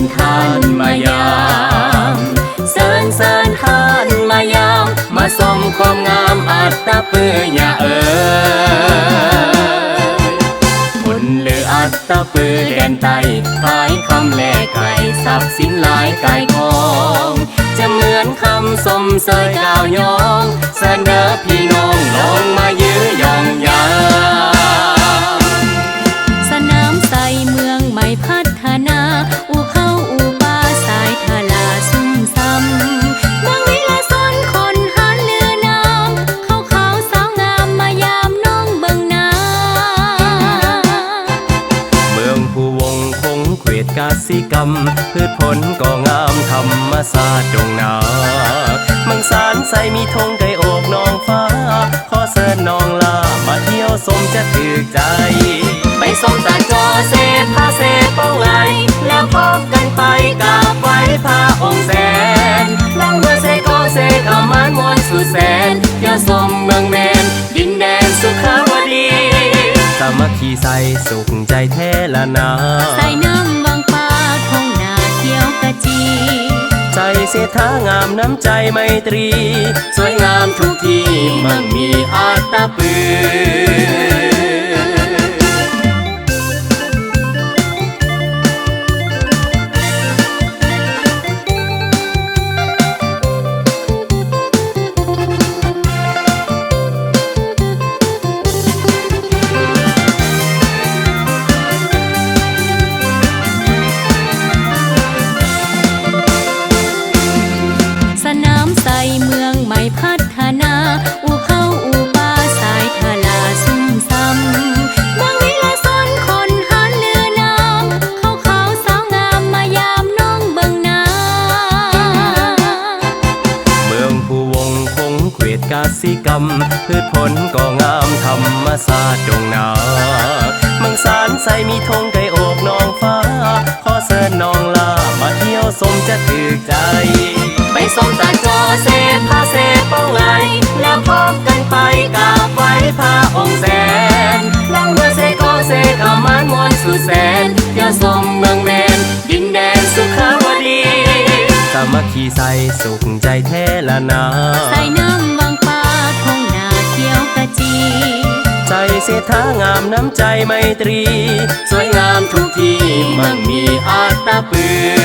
นคานมายามเสริญเสริญคานมายาม มาสมความงามอัตตะเปื้อยาเอ๋คนหลืออัตตะเปื้อแดนไตขายคำแลกไก่สับสินหลายไก่กองจะเหมือนคำสมเสยกล่าวยองเสนเดอพี่น้องลองมาเย กาสิกรรม พืชผลก็งามธรรมศาสตร์ดงนาเมืองสารใสมีธงไก่โอกนองฟ้า ขอเสิญน้องลา มาเที่ยวสมจะถือใจ ไปสมตาจอเซพาเซเป้าไงแล้วพบกันไปกราบไหว้พระองค์แสนลังเมื่อเซก็เซกามานมวนสุดแสนยาสมเมืองแมนดินแดนสุขาวดี สามัคคีใส่สุขใจแท้ละนาใส่น้ำ เสียท้างามน้ำใจไมตรี สวยงามทุกที่มั่งมีอาตาปืนามใสเมืองใหม่พัฒนา อู่เข้าอู่ปาสายทาลาซุ่มซ้ำเมืองวิลาสนคนหันเรือน้ำเขาขาวสาวงามมายามน้องเบิงนาเมืองผู้วงคงเขวดกาสิกรรม พืชผลก็งามธรรมศาสตร์ดงนาเมืองสารใสมีธงไก่โอกนองฟ้า ขอเสิญน้องลามาเที่ยวสมจะถือใจ ไปสมตาจอเซพาเซเป้าไงแล้วพบกันไปกราบไหว้พระองค์แสนลังเมื่อเซก็เซกามานมวนสุดแสนยาสมเมืองแมนดินแดนสุขาวดีสามัคคีใส่สุขใจแท้ละนาใส่น้ำวังปลาทงนาเขียวกะจี ใจเสียท้างามน้ำใจไมตรี สวยงามทุกที่มั่งมีอาตาปือ